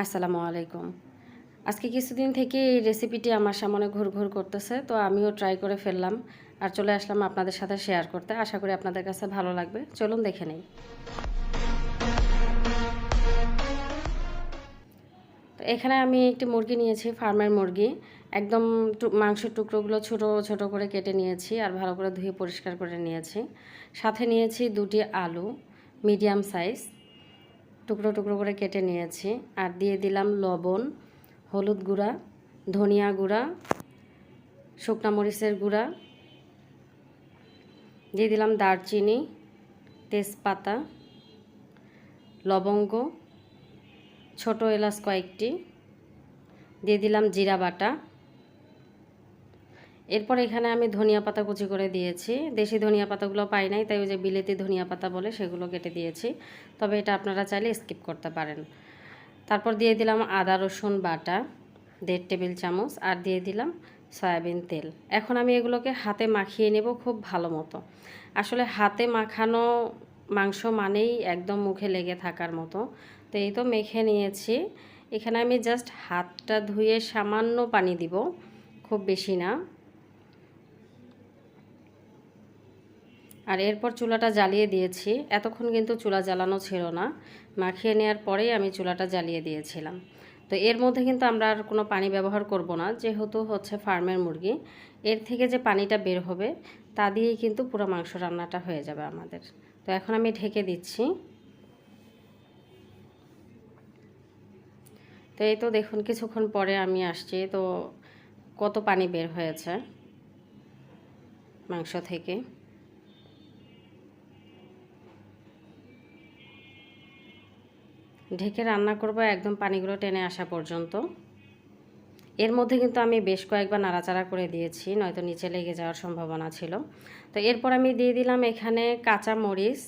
আসসালামু আলাইকুম। আজকে কিছুদিন থেকে এই রেসিপিটি আমার সামনে ঘুর ঘুর করতেছে, তো আমিও ট্রাই করে ফেললাম আর চলে আসলাম আপনাদের সাথে শেয়ার করতে। আশা করি আপনাদের কাছে ভালো লাগবে। চলুন দেখে নেই। তো এখানে আমি একটি মুরগি নিয়েছি ফার্মের মুরগি। একদম মাংসের টুকরোগুলো ছোট ছোট করে কেটে নিয়েছি আর ভালো করে ধুয়ে পরিষ্কার করে নিয়েছি। সাথে নিয়েছি দুটি আলু মিডিয়াম সাইজ টুকরো টুকরো করে কেটে নিয়েছি। আর দিয়ে দিলাম লবণ, হলুদ গুঁড়া, ধনিয়া গুঁড়া, শুকনা মরিচের গুঁড়া। দিয়ে দিলাম দারচিনি, তেজপাতা, লবঙ্গ, ছোট এলাচ কয়েকটি। দিয়ে দিলাম জিরা বাটা। এরপর এখানে আমি ধনিয়া পাতা কুচি করে দিয়েছি। দেশি ধনিয়া পাতাগুলো পাই নাই, তাই ওই যে বিলেতি ধনিয়া পাতা বলে সেগুলো কেটে দিয়েছি। তবে এটা আপনারা চাইলে স্কিপ করতে পারেন। তারপর দিয়ে দিলাম আদা, রসুন, বাটা, দেড় টেবিল চামচ, আর দিয়ে দিলাম সয়াবিন তেল। এখন আমি এগুলোকে হাতে মাখিয়ে নেব খুব ভালো মতো। আসলে হাতে মাখানো মাংস মানেই একদম মুখে লেগে থাকার মতো। তো এই তো মেখে নিয়েছি। এখানে আমি জাস্ট হাতটা ধুয়ে সামান্য পানি দিব, খুব বেশি না। আর এরপর চুলাটা জ্বালিয়ে দিয়েছি। এতক্ষণ কিন্তু চুলা জ্বালানো ছিল না। মাখিয়ে নেওয়ার পরেই আমি চুলাটা জ্বালিয়ে দিয়েছিলাম। তো এর মধ্যে কিন্তু আমরা আর কোনো পানি ব্যবহার করব না, যেহেতু হচ্ছে ফার্মের মুরগি। এর থেকে যে পানিটা বের হবে, তা দিয়েই কিন্তু পুরো মাংস রান্নাটা হয়ে যাবে আমাদের। তো এখন আমি ঢেকে দিচ্ছি। তো এই তো দেখুন, কিছুক্ষণ পরে আমি আসছি। তো কত পানি বের হয়েছে মাংস থেকে? ঢেকে রান্না করব একদম পানিগুলো টেনে আসা পর্যন্ত। এর মধ্যে কিন্তু আমি বেশ কয়েকবার নাড়াচাড়া করে দিয়েছি, নয়তো নিচে লেগে যাওয়ার সম্ভাবনা ছিল। তো এরপর আমি দিয়ে দিলাম এখানে কাঁচা মরিচ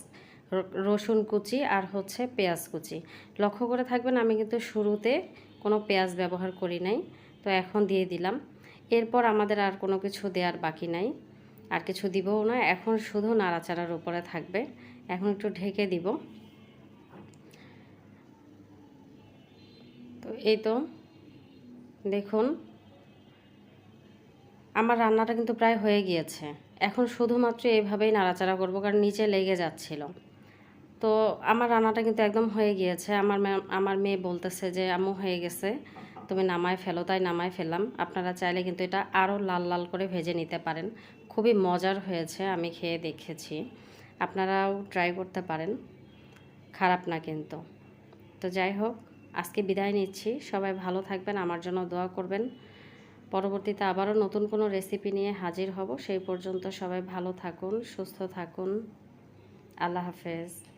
রসুন কুচি আর হচ্ছে পেঁয়াজ কুচি। লক্ষ্য করে থাকবেন আমি কিন্তু শুরুতে কোনো পেঁয়াজ ব্যবহার করি নাই, তো এখন দিয়ে দিলাম। এরপর আমাদের আর কোনো কিছু দেওয়ার বাকি নাই, আর কিছু দিবও না, এখন শুধু নাড়াচাড়ার উপরে থাকবে। এখন একটু ঢেকে দিব। তো এই তো, দেখুন। আমার রান্নাটা কিন্তু প্রায় হয়ে গিয়েছে। এখন শুধুমাত্র এইভাবেই নাড়াচাড়া করব, কারণ নিচে লেগে যাচ্ছিল। তো আমার রান্নাটা কিন্তু একদম হয়ে গিয়েছে। আমার আমার মেয়ে বলতেছে যে, আম্মু, হয়ে গেছে। তুমি নামায় ফেলো। তাই নামায় ফেললাম। আপনারা চাইলে কিন্তু এটা আরও লাল লাল করে ভেজে নিতে পারেন। খুবই মজার হয়েছে, আমি খেয়ে দেখেছি। আপনারাও ট্রাই করতে পারেন। খারাপ না কিন্তু। তো যাই হোক আজকে বিদায় নিচ্ছি। সবাই ভালো থাকবেন, আমার জন্য দোয়া করবেন। পরবর্তীতে আবারও নতুন কোনো রেসিপি নিয়ে হাজির হব। সেই পর্যন্ত সবাই ভালো থাকুন, সুস্থ থাকুন। আল্লাহ হাফেজ।